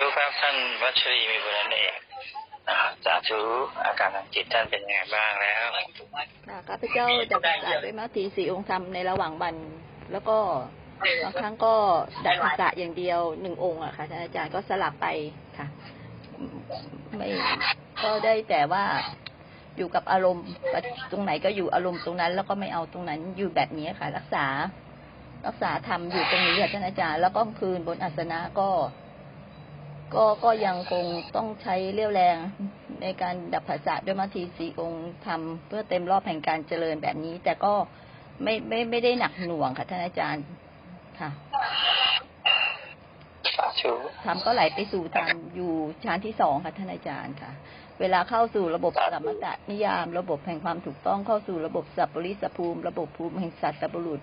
ธุครับท่านวัชรีมีบุญนั่นเองนะครับสาธุอาการทางจิตท่านเป็นยังไงบ้างแล้วค่ะข้าพเจ้าดับภาษาด้วยมัตสีสี่องค์ธรรมในระหว่างวัน แล้วก็บางครั้งก็ดับภาษาอย่างเดียวหนึ่งองค์อะค่ะท่านอาจารย์ก็สลับไปค่ะ ไม่ก็ได้แต่ว่าอยู่กับอารมณ์ตรงไหนก็อยู่อารมณ์ตรงนั้น แล้วก็ไม่เอาตรงนั้นอยู่แบบนี้ค่ะ รักษา รักษาทำอยู่ตรงนี้ค่ะท่านอาจารย์แล้วก็คืนบนอาสนะก็ ก็ก็ยังคงต้องใช้เรี่ยวแรงในการดับภาษาด้วยมัทีสีองค์ทำเพื่อเต็มรอบแห่งการเจริญแบบนี้ แต่ก็ไม่ไม่ไม่ได้หนักหน่วงค่ะท่านอาจารย์ค่ะสาธุทำก็ไหลไปสู่ทางอยู่ชั้นที่สองค่ะท่านอาจารย์ค่ะ เวลาเข้าสู่ระบบสมตะนิยาม ระบบแห่งความถูกต้องเข้าสู่ระบบสัพปริสภูมิ ระบบภูมิแห่งสัตว์บุรุษ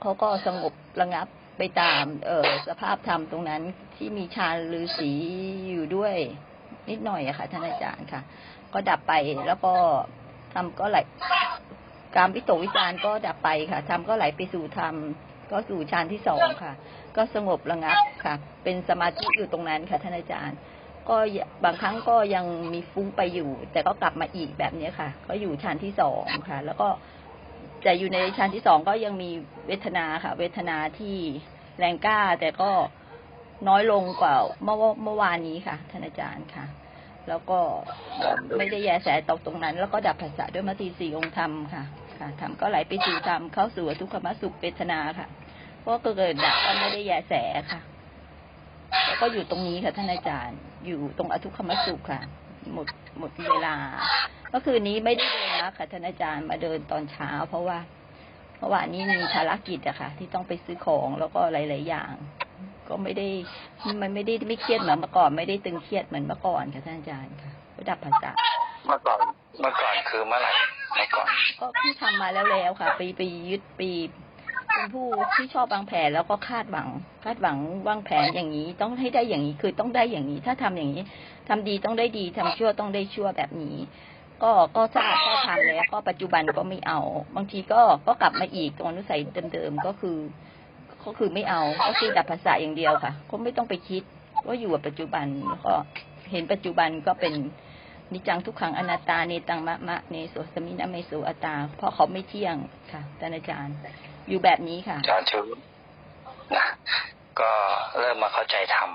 เขาก็สงบระงับ ไปตาม เออสภาพธรรมตรงนั้นที่มีฌานฤาษีอยู่ด้วยนิดหน่อยอะค่ะท่านอาจารย์ค่ะ ก็ดับไปแล้วก็ทำก็ไหลการวิตกวิจารณ์ก็ดับไปค่ะทำก็ไหลไปสู่ธรรมก็สู่ฌานที่สองค่ะ ก็สงบระงับค่ะ เป็นสมาธิอยู่ตรงนั้นค่ะท่านอาจารย์ ก็บางครั้งก็ยังมีฟุ้งไปอยู่ แต่ก็กลับมาอีกแบบนี้ค่ะ ก็อยู่ชั้นที่สองค่ะ แล้วก็ จะอยู่ในชั้นที่สองก็ยังมีเวทนาค่ะ เวทนาที่แรงกล้า แต่ก็น้อยลงกว่าเมื่อเมื่อวานนี้ค่ะท่านอาจารย์ค่ะ แล้วก็ไม่ได้แยแสตกตรงนั้น แล้วก็ดับภาษาด้วยมัตติสี่องค์ธรรมค่ะ ค่ะธรรมก็ไหลไปสู่ธรรมเข้าสู่ทุกขมสุขเวทนาค่ะก็เกิดดับก็ไม่ได้แยแสค่ะแล้วก็อยู่ตรงนี้ค่ะท่านอาจารย์ อยู่ตรงอทุกขมสุขค่ะ หมดหมดเวลา ก็คืนนี้ไม่ได้เดินนะค่ะท่านอาจารย์มาเดินตอนเช้า เพราะว่าเมื่อวานนี้มีภารกิจอะค่ะ ที่ต้องไปซื้อของแล้วก็หลาย ๆ อย่าง ก็ไม่ได้มันไม่ได้ไม่เครียดเหมือนเมื่อก่อนไม่ได้ตึงเครียดเหมือนเมื่อก่อนค่ะท่านอาจารย์ค่ะก็ดับภาษาเมื่อก่อนเมื่อก่อนคือเมื่อไหร่เมื่อก่อนก็ที่ทำมาแล้วแล้วค่ะ ไปไปยึดปีเป็นผู้ที่ชอบวางแผนแล้วก็คาดหวัง คาดหวังวางแผนอย่างนี้ต้องให้ได้อย่างนี้คือต้องได้อย่างนี้ ถ้าทำอย่างนี้ทำดีต้องได้ดีทำชั่วต้องได้ชั่วแบบนี้ ก็ก็ทราบก็ทำแล้วก็ปัจจุบันก็ไม่เอา บางทีก็ก็กลับมาอีกตรงอนุสัยเดิมๆก็คือ ก็คือไม่เอาก็คือดับภาษาอย่างเดียวค่ะ ก็ไม่ต้องไปคิดก็อยู่กับปัจจุบันแล้วก็เห็นปัจจุบันก็เป็นนิจังทุกขังอนัตตาเนตังมะมะเนโสสมินะเมโสอัตตา เพราะเขาไม่เที่ยงค่ะท่านอาจารย์ อยู่แบบนี้ค่ะสาธุนะก็เริ่มมาเข้าใจธรรม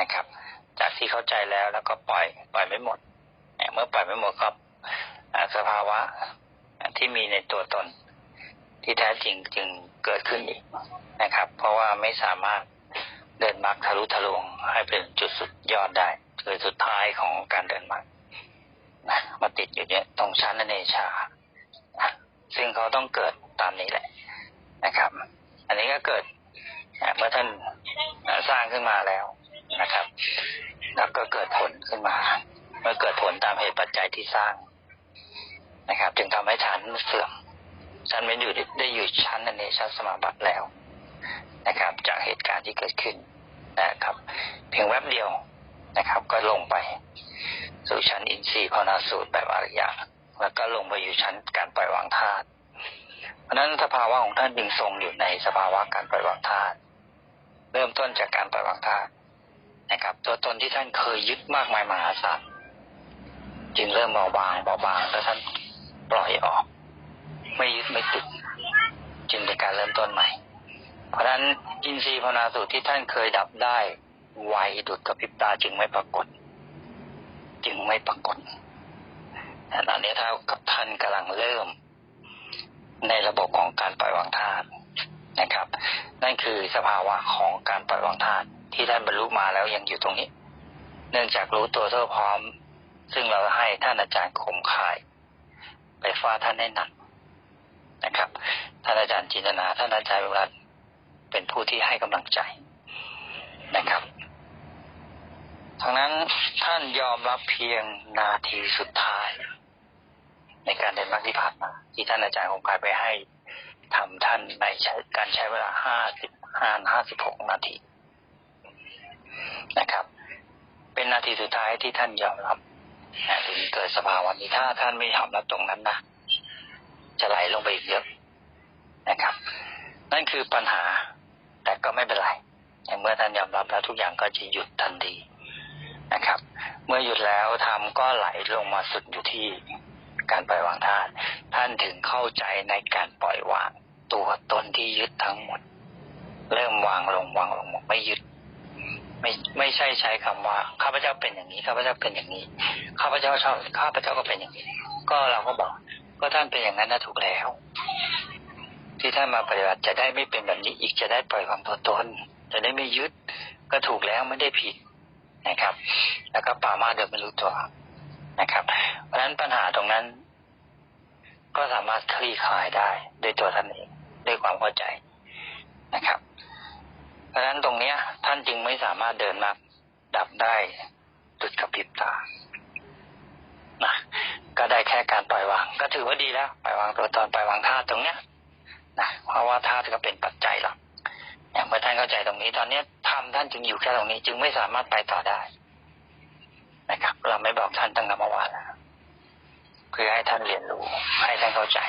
นะครับ จากที่เข้าใจแล้วแล้วก็ปล่อย ปล่อยไม่หมด เมื่อปล่อยไม่หมดก็อ่าสภาวะที่มีในตัวตน ที่แท้จริงจึงเกิดขึ้นอีกนะครับ เพราะว่าไม่สามารถเดินมรรคทะลุทะลวงให้เป็นจุดสุดยอดได้คือสุดท้ายของการเดินมรรคนะมาติดอยู่เนี่ยตรงชั้นเนชา ซึ่งเขาต้องเกิดตามนี้แหละนะครับ อันนี้ก็เกิดเมื่อท่านสร้างขึ้นมาแล้วนะครับ แล้วก็เกิดผลขึ้นมา เมื่อเกิดผลตามเหตุปัจจัยที่สร้างนะครับ จึงทำให้ฐานเสื่อมชั้นไม่อยู่ได้อยู่ชั้นอเนชาสมาบัติแล้วนะครับ จากเหตุการณ์ที่เกิดขึ้นนะครับ เพียงแวบเดียวนะครับ ก็ลงไป สู่ชั้นอินทรีย์ภาวนาสูตรแบบอริยะแล้วก็ลงไปอยู่ชั้นการปล่อยวางธาตุเพราะฉะนั้นสภาวะของท่านจึงทรงอยู่ในสภาวะการปล่อยวางธาตุเริ่มต้นจากการปล่อยวางธาตุนะครับ ตัวตนที่ท่านเคยยึดมากมายมหาศาล จึงเริ่มเบาบางเบาบางแล้วท่านปล่อยออก ไม่ยึดไม่ติดจึงเป็นการเริ่มต้นใหม่ เพราะฉะนั้นอินทรีย์ภาวนาสูตรที่ท่านเคยดับได้ไวดุดกระพริบตาจึงไม่ปรากฏ จึงไม่ปรากฏตอนนี้ถ้ากับท่านกำลังเริ่ม ในระบบของการปล่อยวางธาตุนะครับ นั่นคือสภาวะของการปล่อยวางธาตุที่ท่านบรรลุมาแล้วยังอยู่ตรงนี้ เนื่องจากรู้ตัวทั่วพร้อม ซึ่งเราให้ท่านอาจารย์คมคาย ไปฟาท่านให้หนักนะครับ ท่านอาจารย์จินตนา ท่านอาจารย์วิรัตเป็นผู้ที่ให้กำลังใจนะครับทั้งนั้นท่านยอมรับเพียงนาทีสุดท้าย ในการเดินมรรคที่ผ่านมาที่ท่านอาจารย์คงกายไปให้ทำท่านในใช้การใช้เวลาห้าสิบห้าห้าสิบหกนาทีนะครับ เป็นนาทีสุดท้ายที่ท่านยอมรับ ถึงเกิดสภาวะนี้ถ้าท่านไม่ยอมรับตรงนั้นนะจะไหลลงไปอีกเยอะนะครับ นั่นคือปัญหา แต่ก็ไม่เป็นไรเมื่อท่านยอมรับแล้วทุกอย่างก็จะหยุดทันทีนะครับ เมื่อหยุดแล้วธรรมก็ไหลลงมาสุดอยู่ที่การปล่อยวางธาตุท่านถึงเข้าใจในการปล่อยวาง ตัวตนที่ยึดทั้งหมด เริ่มวางลงวางลงไม่ยึด ไม่ไม่ใช่ใช้คำว่าข้าพเจ้าเป็นอย่างนี้ข้าพเจ้าเป็นอย่างนี้ข้าพเจ้าชอบข้าพเจ้าก็เป็นอย่างนี้ ก็เราก็บอก ก็ท่านเป็นอย่างนั้นนะถูกแล้ว ที่ท่านมาปฏิบัติจะได้ไม่เป็นแบบนี้อีกจะได้ปล่อยควางตัวตนจะได้ไม่ยึดก็ถูกแล้วไม่ได้ผิดนะครับ แล้วก็ป่ามาเดินไม่รู้ตัวนะครับ เพราะฉะนั้นปัญหาตรงนั้น ก็สามารถคลี่คลายได้ด้วยตัวท่านเองด้วยความเข้าใจนะครับ เพราะฉะนั้นตรงเนี้ย ท่านจึงไม่สามารถเดินมาดับได้จุดกระพริบตานะก็ได้แค่การปล่อยวาง ก็ถือว่าดีแล้วปล่อยวางตัวตนปล่อยวางธาตุตรงเนี้ยนะเพราะว่าธาตุก็เป็นปัจจัยหลักอย่างเมื่อท่านเข้าใจตรงนี้ ตอนเนี้ยธรรมท่านจึงอยู่แค่ตรงนี้ จึงไม่สามารถไปต่อได้ นะครับ เราไม่บอกท่านตั้งแต่เมื่อวานแล้วคือให้ท่านเรียนรู้ ให้ท่านเข้าใจ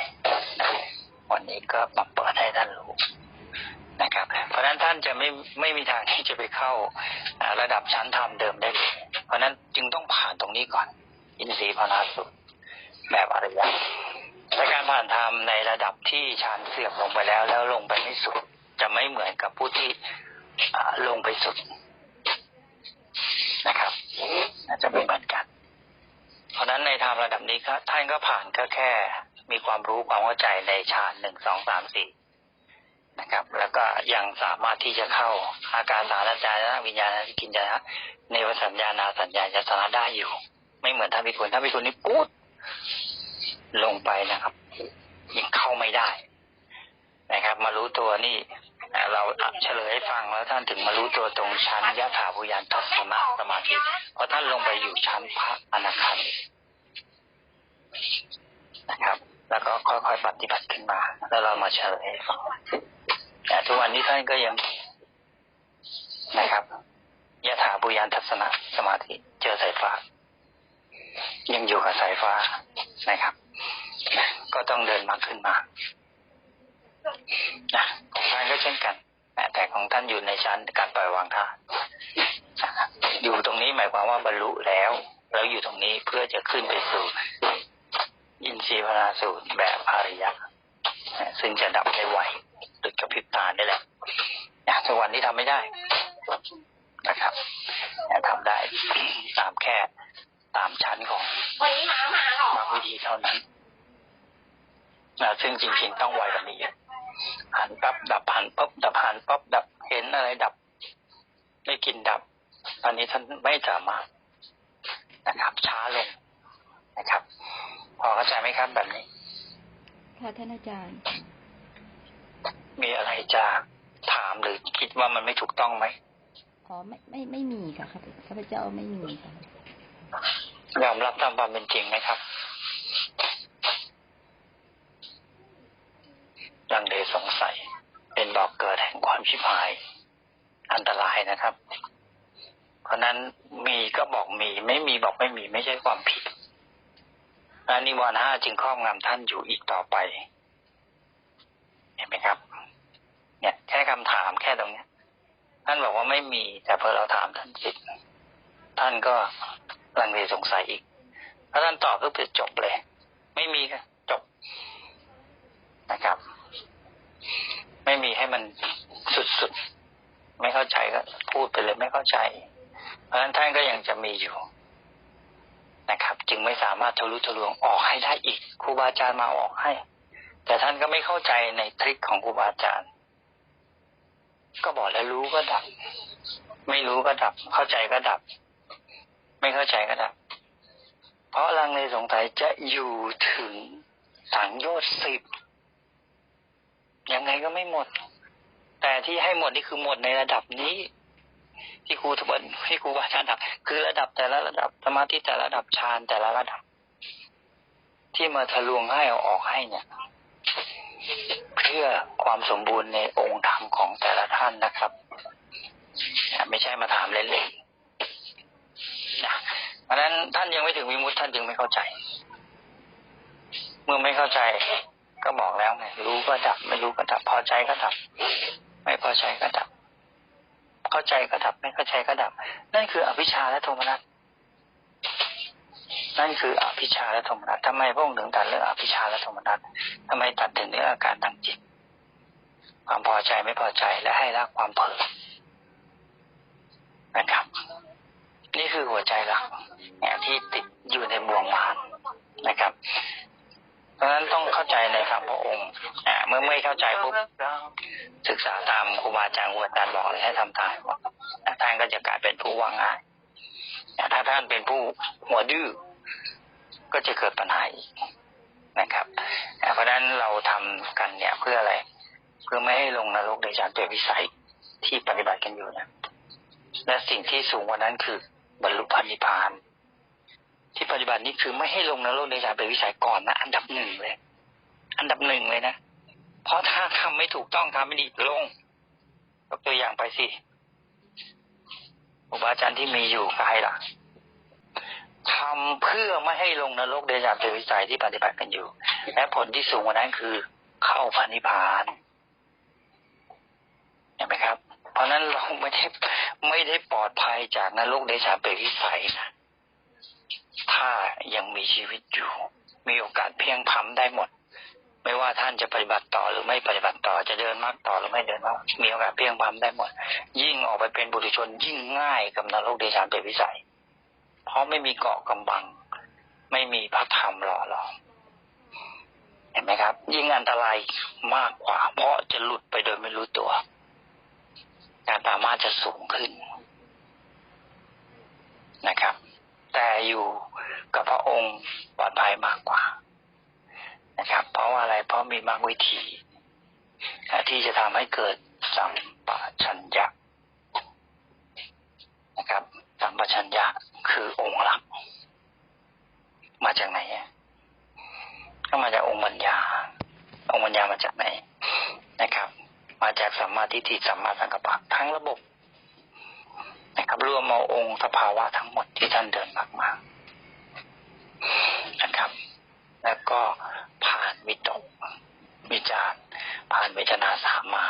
วันนี้ก็มาเปิดให้ท่านรู้ นะครับ เพราะฉะนั้นท่านจะไม่ไม่มีทางที่จะไปเข้าระดับชั้นธรรมเดิมได้เลย เพราะฉะนั้นจึงต้องผ่านตรงนี้ก่อน อินทรีย์พนาสุแบบอริยะแต่การผ่านธรรมในระดับที่ฌานเสื่อมลงไปแล้ว แล้วลงไปไม่สุด จะไม่เหมือนกับผู้ที่ลงไปสุดนะครับน่าจะไม่เหมือนกัน เพราะนั้นในธรรมระดับนี้ก็ท่านก็ผ่านก็แค่มีความรู้ความเข้าใจในฌานหนึ่งสองสามสี่ นะครับ แล้วก็ยังสามารถที่จะเข้าอาการสารจารวิญญาณกินจนะในวสัญญานาสัญญาญาสนะได้อยู่ ไม่เหมือนท่านพิคุณท่านพิคุณนี่ปุ๊ดลงไปนะครับยังเข้าไม่ได้ นะครับ มารู้ตัวนี่เราเฉลยให้ฟังแล้วท่านถึงมารู้ตัวตรงชั้นยะถาบุญญาณทัศนะสมาธิเพราะท่านลงไปอยู่ชั้นพระอนาคามีนะครับ แล้วก็ค่อยๆปฏิบัติขึ้นมา แล้วเรามาเฉลยฟังแต่ทุกวันนี้ท่านก็ยังนะครับยะถาบุญญาทัศนะสมาธิเจอสายฟ้า ยังอยู่กับสายฟ้านะครับ ก็ต้องเดินมาขึ้นมานะของท่านก็เช่นกันแต่ของท่านอยู่ในชั้นการปล่อยวางธาตุอยู่ตรงนี้หมายความว่าบรรลุแล้ว แล้วอยู่ตรงนี้เพื่อจะขึ้นไปสู่ อินทรีย์พนาสูตรแบบอริยะนะซึ่งจะดับได้ไวดุจกระพริบตาได้แหละนะทุกวันนี้ทำไม่ได้นะครับแต่ทำได้ตามแค่ตามชั้นของวันนี้หมามาหรอมรรควิธีเท่านั้นนะซึ่งจริง ๆ ต้องไวกว่านี้หันปั๊บดับหันปั๊บดับหันปั๊บดับเห็นอะไรดับไม่กินดับตอนนี้ท่านไม่สามารถนะครับ ช้าลงนะครับ พอเข้าใจไหมครับแบบนี้ ค่ะท่านอาจารย์ มีอะไรจะถามหรือคิดว่ามันไม่ถูกต้องไหมอ๋อไม่ไม่ไม่มีค่ะข้าพข้าพเจ้าไม่มีค่ะยอมรับตามความเป็นจริงไหมครับลังเลสงสัย เป็นบอกเกิดแห่งความชิบหาย อันตรายนะครับ เพราะนั้นมีก็บอกมี ไม่มีบอกไม่มี ไม่ใช่ความผิด และนิวรณ์ห้าจึงครอบงำท่านอยู่อีกต่อไป เห็นไหมครับ เนี่ยแค่คำถามแค่ตรงเนี้ย ท่านบอกว่าไม่มี แต่พอเราถามท่านสิต ท่านก็ลังเลสงสัยอีกถ้าท่านตอบก็คือจบเลย ไม่มีก็จบนะครับ ไม่มีให้มันสุดๆไม่เข้าใจก็พูดไปเลยไม่เข้าใจ เพราะฉะนั้นท่านก็ยังจะมีอยู่ นะครับ จึงไม่สามารถทะลุทะลวงออกให้ได้อีกครูบาอาจารย์มาออกให้ แต่ท่านก็ไม่เข้าใจในทริคของครูบาอาจารย์ ก็บอกแล้วรู้ก็ดับ ไม่รู้ก็ดับ เข้าใจก็ดับ ไม่เข้าใจก็ดับ เพราะลังเลสงสัยจะอยู่ถึงสังโยชน์สิบยังไงก็ไม่หมด แต่ที่ให้หมดนี่คือหมดในระดับนี้ ที่ครูทบนที่ครูบาอาจารย์ทำคือระดับแต่ละระดับสมาธิแต่ละระดับฌานแต่ละระดับ ที่มาทะลวงให้เอาออกให้เนี่ย เพื่อความสมบูรณ์ในองค์ธรรมของแต่ละท่านนะครับไม่ใช่มาถามเล่นๆนะเพราะนั้นท่านยังไม่ถึงวิมุตติท่านจึงไม่เข้าใจ เมื่อไม่เข้าใจก็บอกแล้วไงรู้ก็ดับ ไม่รู้ก็ดับ พอใจก็ดับ ไม่พอใจก็ดับ เข้าใจก็ดับ ไม่เข้าใจก็ดับ นั่นคืออภิชาและโทมนัสนั่นคืออภิชาและโทมนัสทำไมพระองค์ถึงตัดเรื่องอภิชาและโทมนัสทำไมตัดถึงเรื่องอาการทางจิต ความพอใจไม่พอใจและให้ละความเผลอนะครับ นี่คือหัวใจหลักเนี่ยที่ติดอยู่ในบ่วงมารนะครับ เพราะฉะนั้นต้องเข้าใจในคำพระองค์ เมื่อไม่เข้าใจปุ๊บศึกษาตามครูบาอาจารย์ครูอาจารย์บอกเลยให้ทำตามท่านก็จะกลายเป็นผู้ว่างงายแต่ถ้าท่านเป็นผู้หัวดื้อก็จะเกิดปัญหาอีกนะครับเพราะฉะนั้นเราทำกันเนี่ยเพื่ออะไร เพื่อไม่ให้ลงนรกโดยการเจอวิสัยที่ปฏิบัติกันอยู่นะและสิ่งที่สูงกว่านั้นคือบรรลุพระนิพพาน ที่ปฏิบัตินี้คือไม่ให้ลงนรกในการเป็นวิสัยก่อนนะอันดับหนึ่งเลย อันดับหนึ่งเลยนะ เพราะถ้าทำไม่ถูกต้องทำไม่ดีลงยกตัวอย่างไปสิครูบาจารย์ที่มีอยู่ใครล่ะทำเพื่อไม่ให้ลงนรกในกาเปวิสัยที่ปฏิบัติกันอยู่ และผลที่สูงกว่านั้นคือเข้าพระนิพานเห็นไหมครับ เพราะนั้นเราไม่ได้ไม่ได้ปลอดภัยจากนรกในสาเปรตวิสัยนะถ้ายังมีชีวิตอยู่ มีโอกาสเพียงพำได้หมด ไม่ว่าท่านจะปฏิบัติต่อหรือไม่ปฏิบัติต่อจะเดินมากต่อหรือไม่เดินมากมีโอกาสเพียงพำได้หมด ยิ่งออกไปเป็นบุตรชนยิ่งง่ายกับนรกเดชานเปวิสัย เพราะไม่มีเกาะกำบัง ไม่มีพระธรรมหล่อหลอมเห็นไหมครับ ยิ่งอันตรายมากกว่า เพราะจะหลุดไปโดยไม่รู้ตัว การปามาจะสูงขึ้นนะครับ แต่อยู่กับพระองค์ปลอดภัยมากกว่า นะครับ เพราะว่าอะไรเพราะมีมรรควิธี ที่จะทำให้เกิดสัมปชัญญะนะครับสัมปชัญญะคือองค์หลัก มาจากไหนก็มาจากองค์ปัญญา องค์ปัญญามาจากไหนนะครับ มาจากสัมมาทิฏฐิสัมมาสังกัปปะทั้งระบบนะครับรวมเอาองค์สภาวะทั้งหมดที่ท่านเดินมากมานะครับ แล้วก็ผ่านวิตกวิจาร ผ่านเวทนาสามมา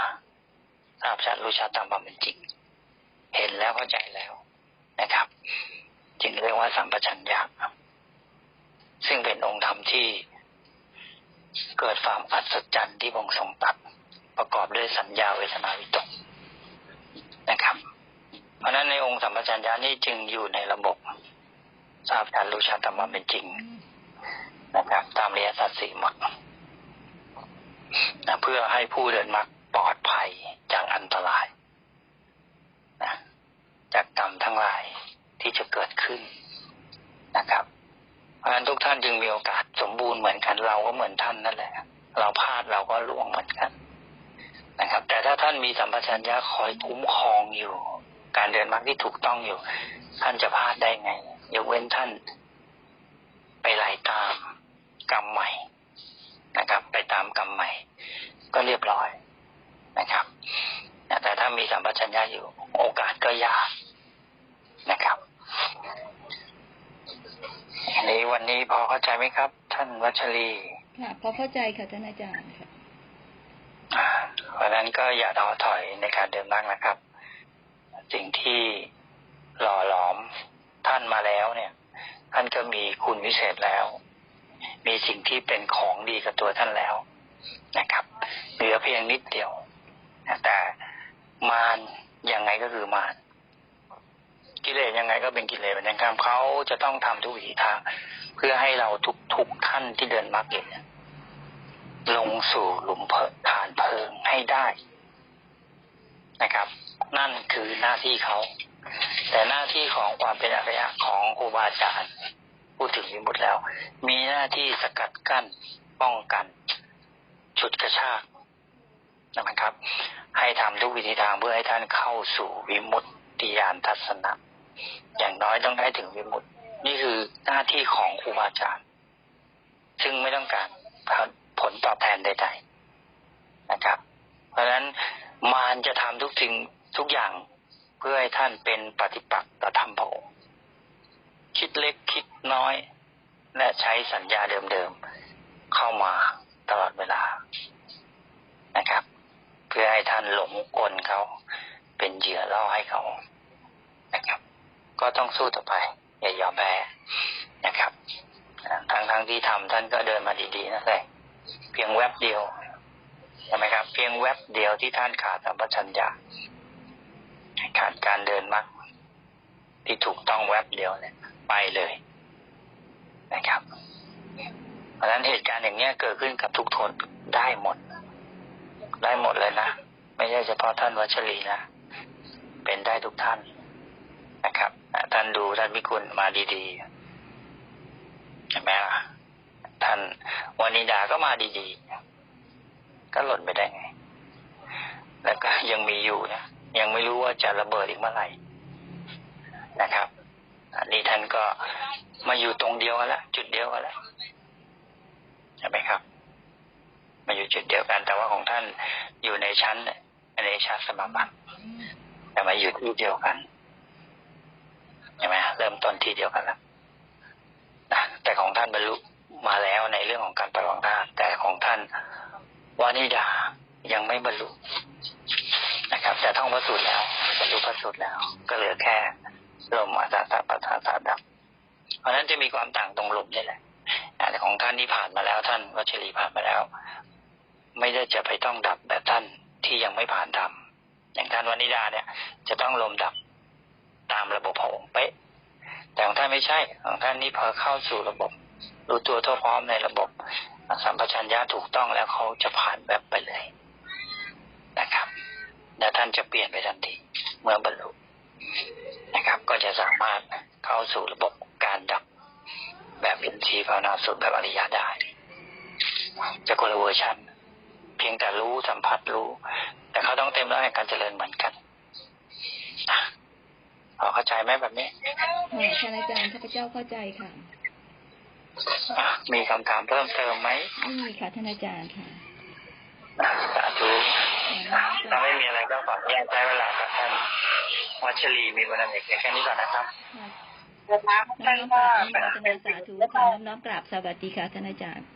ทราบชัดรู้ชัดตามความเป็นจริง เห็นแล้วเข้าใจแล้วนะครับ จึงเรียกว่าสัมปชัญญะซึ่งเป็นองค์ธรรมที่เกิดความอัศจรรย์ที่บงทรงตัดประกอบด้วยสัญญาเวทนาวิตกนะครับ เพราะนั้นในองค์สัมปชัญญะนี้จึงอยู่ในระบบทราบชัดรู้ชัดตามความเป็นจริงนะครับ ตามเรียสัตสีหมด นะเพื่อให้ผู้เดินมรรคปลอดภัยจากอันตรายนะจากกรรมทั้งหลายที่จะเกิดขึ้นนะครับเพราะฉะนั้นทุกท่านจึงมีโอกาสสมบูรณ์เหมือนกันเราก็เหมือนท่านนั่นแหละ เราพลาดเราก็ล่วงเหมือนกันนะครับ แต่ถ้าท่านมีสัมปชัญญะคอยคุ้มครองอยู่ การเดินมรรคที่ถูกต้องอยู่ ท่านจะพลาดได้ไงยกเว้นท่าน ไปไล่ตามกรรมใหม่ นะครับ ไปตามกรรมใหม่ ก็เรียบร้อยนะครับแต่ถ้ามีสัมปชัญญะอยู่ โอกาสก็ยากนะครับอันนี้วันนี้พอเข้าใจไหมครับ ท่านวัชรีค่ะพอเข้าใจค่ะท่านอาจารย์ค่ะอ่าเพราะนั้นก็อย่าท้อถอยในการเดินมรรคนะครับ สิ่งที่หล่อหลอมท่านมาแล้วเนี่ย ท่านก็มีคุณวิเศษแล้ว มีสิ่งที่เป็นของดีกับตัวท่านแล้วนะครับเหลือเพียงนิดเดียวแต่มารยังไงก็คือมารกิเลสยังไงก็เป็นกิเลสเหมือนกันเขาจะต้องทำทุกวิถีทาง เพื่อให้เราทุกทุกท่านที่เดินมรรคเนี่ยลงสู่หลุมเพลิงฐานเพลิงให้ได้นะครับ นั่นคือหน้าที่เขา แต่หน้าที่ของความเป็นอริยะของครูบาอาจารย์ พูดถึงวิมุตแล้ว มีหน้าที่สกัดกั้นป้องกัน ชุดกระชากนะครับ ให้ทำทุกวิธีทางเพื่อให้ท่านเข้าสู่วิมุตติยานทัศนะอย่างน้อยต้องได้ถึงวิมุตติ นี่คือหน้าที่ของครูบาอาจารย์ ซึ่งไม่ต้องการผลตอบแทนใดๆนะครับ เพราะฉะนั้นมารจะทำทุกสิ่งทุกอย่างเพื่อให้ท่านเป็นปฏิปักษ์ต่อธรรมพระองค์คิดเล็กคิด น้อย และใช้สัญญาเดิมๆเข้ามาตลอดเวลานะครับ เพื่อให้ท่านหลงกลเขาเป็นเหยื่อล่อให้เขานะครับ ก็ต้องสู้ต่อไปอย่ายอมแพ้นะครับทางทางที่ทำท่านก็เดินมาดีๆนั่นแหละเพียงแวบเดียวใช่ไหมครับ เพียงแวบเดียวที่ท่านขาดสัมปชัญญะขาดการเดินมักที่ถูกต้องแวบเดียวเนี่ย ไปเลย นะครับ เพราะฉะนั้นเหตุการณ์อย่างเนี้ยเกิดขึ้นกับทุกคนได้หมด ได้หมดเลยนะ ไม่ใช่เฉพาะท่านวัชรีนะ เป็นได้ทุกท่านนะครับท่านดูท่านพิคุณมาดีๆใช่ไหมล่ะท่านวานิดาก็มาดีๆ ก็หล่นไปได้ไง แล้วก็ยังมีอยู่นะยังไม่รู้ว่าจะระเบิดอีกเมื่อไหร่นะครับ อันนี้ท่านก็มาอยู่ตรงเดียวกันแล้วจุดเดียวกันแล้วใช่ไหมครับ มาอยู่จุดเดียวกัน แต่ว่าของท่านอยู่ในชั้นในชั้นสมาบัติแต่มาอยู่ที่เดียวกันใช่ไหมเริ่มต้นที่เดียวกันแล้วนะแต่ของท่านบรรลุมาแล้วในเรื่องของการปฏิบัติหน้าจแต่ของท่านวานิดายังไม่บรรลุนะครับ แต่ท่องพระสูตรแล้วบรรลุพระสูตรแล้ว ก็เหลือแค่ ลมอาสาสะปัสสาสะดับ เพราะนั้นจะมีความต่างตรงลมนี่แหละแต่ของท่านที่ผ่านมาแล้วท่านวัชรีผ่านมาแล้ว ไม่ได้จะไปต้องดับแบบท่านที่ยังไม่ผ่านทำอย่างท่านวานิดาเนี่ย จะต้องลมดับตามระบบของเป๊ะ แต่ของท่านไม่ใช่ของท่านนี่พอเข้าสู่ระบบรู้ตัวทั่วพร้อมในระบบสัมปชัญญะถูกต้องแล้วเขาจะผ่านแบบไปเลยนะครับ แล้วท่านจะเปลี่ยนไปทันทีเมื่อบรรลุ นะครับ ก็จะสามารถเข้าสู่ระบบการดับแบบอินทรีย์ภาวนาสุดแบบอริยะได้ จะคนละเวอร์ชันเพียงแต่รู้สัมผัสรู้ แต่เขาต้องเต็มร้อยในการเจริญเหมือนกันนะพอเข้าใจไหมแบบนี้ค่ะท่านอาจารย์ข้าพเจ้าเข้าใจค่ะอะ มีคำถามเพิ่มเติมไหมไม่มีค่ะท่านอาจารย์ค่ะอะสาธุ ถ้าไม่มีอะไรก็ขออนุญาตใช้เวลากับท่านวัชรีมีวันเอกแค่นี้ก่อนนะครับน้อมกราบอนุโมทนาสาธุค่ะน้อมกราบสวัสดีค่ะท่านอาจารย์